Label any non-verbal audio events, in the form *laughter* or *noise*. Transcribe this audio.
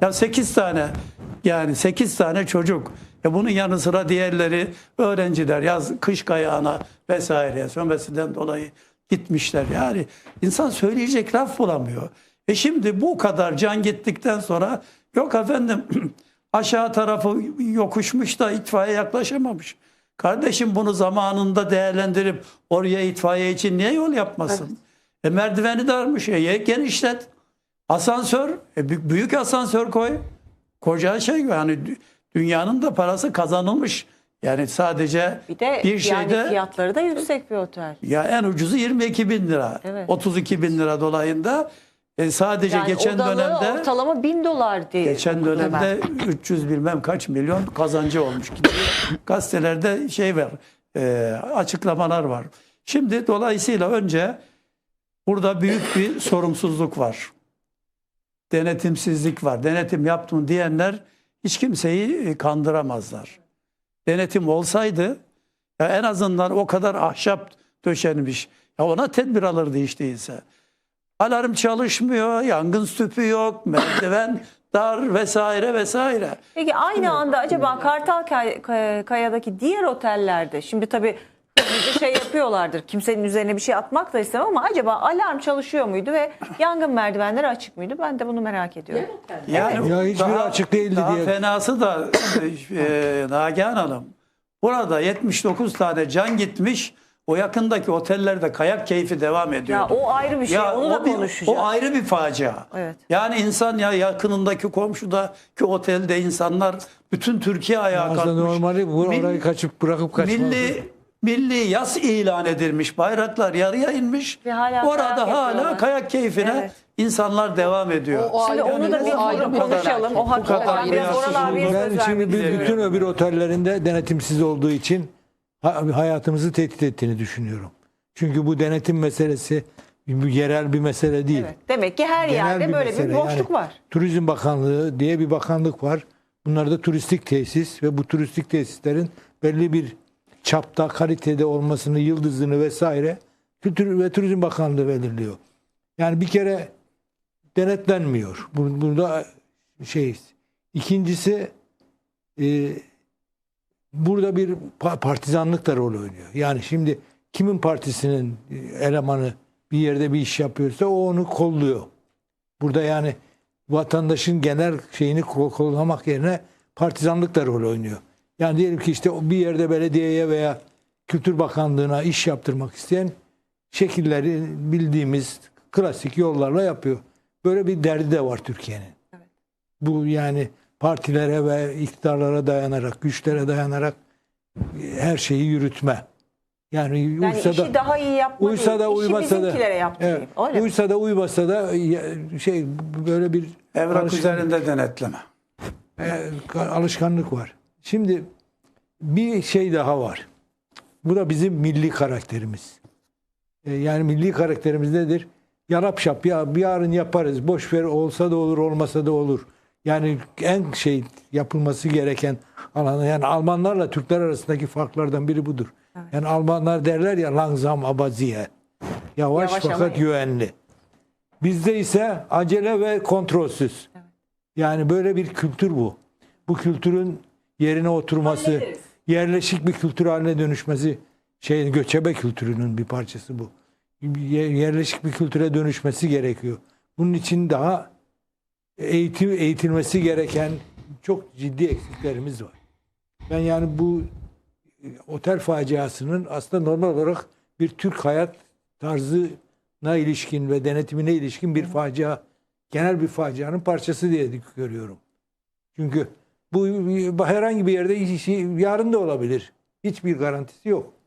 Ya 8 tane yani 8 tane çocuk. Ya bunun yanı sıra diğerleri öğrenciler yaz kış kayağına vesaireye sömesinden dolayı gitmişler. Yani insan söyleyecek laf bulamıyor. E şimdi bu kadar can gittikten sonra yok efendim *clears throat* aşağı tarafı yokuşmuş da itfaiye yaklaşamamış. Kardeşim bunu zamanında değerlendirip oraya itfaiye için niye yol yapmasın? E merdiveni darmış. E genişlet. Asansör. E bü- büyük asansör koy. Koca şey yani dü- dünyanın da parası kazanılmış. Yani sadece Bir de bir şeyde yani fiyatları da yüksek bir otel. ya en ucuzu 22 bin lira. Evet. 32 bin lira dolayında e, sadece Yani geçen dönemde ortalama 1000 dolar diye. Geçen okudum ben. dönemde 300 bilmem kaç milyon kazancı olmuş gibi. Gazetelerde şey var, e, açıklamalar var. Şimdi dolayısıyla önce burada büyük bir sorumsuzluk var. Denetimsizlik var. Denetim yaptım diyenler hiç kimseyi e, kandıramazlar. Denetim olsaydı ya en azından o kadar ahşap döşenmiş. Ya ona tedbir alırdı hiç değilse. Alarm çalışmıyor, yangın tüpü yok, *laughs* merdiven dar vesaire vesaire. Peki aynı anda acaba Kartal Kay- Kay- Kaya'daki diğer otellerde şimdi tabii hızlıca şey yapıyorlardır. Kimsenin üzerine bir şey atmak da istemem ama acaba alarm çalışıyor muydu ve yangın merdivenleri açık mıydı? Ben de bunu merak ediyorum. Yani Ya hiçbiri açık değildi daha diye. fenası da e, Nagihan Hanım. Burada 79 tane can gitmiş. O yakındaki otellerde kayak keyfi devam ediyor. Ya o ayrı bir şey. Onu da bir- konuşacağız. O ayrı bir facia. Evet. Yani insan ya yakınındaki komşudaki otelde insanlar bütün Türkiye ayağa Aslında kalkmış. normali bu Mil- orayı kaçıp bırakıp kaçmaz. Milli milli yas ilan edilmiş. Bayraklar yarıya inmiş. Ve hala Orada kayak hala yapıyorlar. kayak keyfine Evet. insanlar devam ediyor. O- o Şimdi ayrı- onu da bir o ayrı bir konuşalım. O felaket. kadar hakikaten biraz beyarsız Oral abiye olduğu- söz Ben şimdi bir- istiyorum. bütün öbür otellerinde denetimsiz olduğu için ha- hayatımızı tehdit ettiğini düşünüyorum. Çünkü bu denetim meselesi bir yerel bir mesele değil. Evet. Demek ki her Genel yerde bir böyle bir mesele. boşluk Yani var. Turizm Bakanlığı diye bir bakanlık var. Bunlar da turistik tesis ve bu turistik tesislerin belli bir çapta, kalitede olmasını, yıldızını vesaire Kültür ve Turizm Bakanlığı belirliyor. Yani bir kere denetlenmiyor. Bu- Burada şey. İkincisi e, burada bir pa- partizanlık da rol oynuyor. Yani şimdi kimin partisinin e, elemanı bir yerde bir iş yapıyorsa o onu kolluyor. Burada yani vatandaşın genel şeyini kol- kollamak yerine partizanlık da rol oynuyor. Yani diyelim ki işte bir yerde belediyeye veya Kültür Bakanlığı'na iş yaptırmak isteyen şekilleri bildiğimiz klasik yollarla yapıyor. Böyle bir derdi de var Türkiye'nin. Bu yani partilere ve iktidarlara dayanarak, güçlere dayanarak her şeyi yürütme. Yani, Yani uysa işi da daha iyi yapma uysa da. İşi uymasa da evet, Öyle mi? uysa da uymasa da şey böyle bir Evrak üzerinde denetleme. e, alışkanlık var. Şimdi bir şey daha var. Bu da bizim milli karakterimiz. E, yani milli karakterimiz nedir? Yarap şap ya bir yarın yaparız. Boş ver olsa da olur olmasa da olur. Yani en şey yapılması gereken alanı yani Almanlarla Türkler arasındaki farklardan biri budur. Yani Almanlar derler ya langsam abaziye. Yavaş, Yavaş fakat ama- güvenli. Bizde ise acele ve kontrolsüz. Yani böyle bir kültür bu. Bu kültürün yerine oturması, Hallederiz. yerleşik bir kültür haline dönüşmesi, şey göçebe kültürünün bir parçası bu. Ye- Yerleşik bir kültüre dönüşmesi gerekiyor. Bunun için daha eğitim eğitilmesi gereken çok ciddi eksiklerimiz var. Ben yani bu e, otel faciasının aslında normal olarak bir Türk hayat tarzına ilişkin ve denetimine ilişkin bir facia, genel bir facianın parçası diye görüyorum. Çünkü bu herhangi bir yerde işi yarın da olabilir. Hiçbir garantisi yok.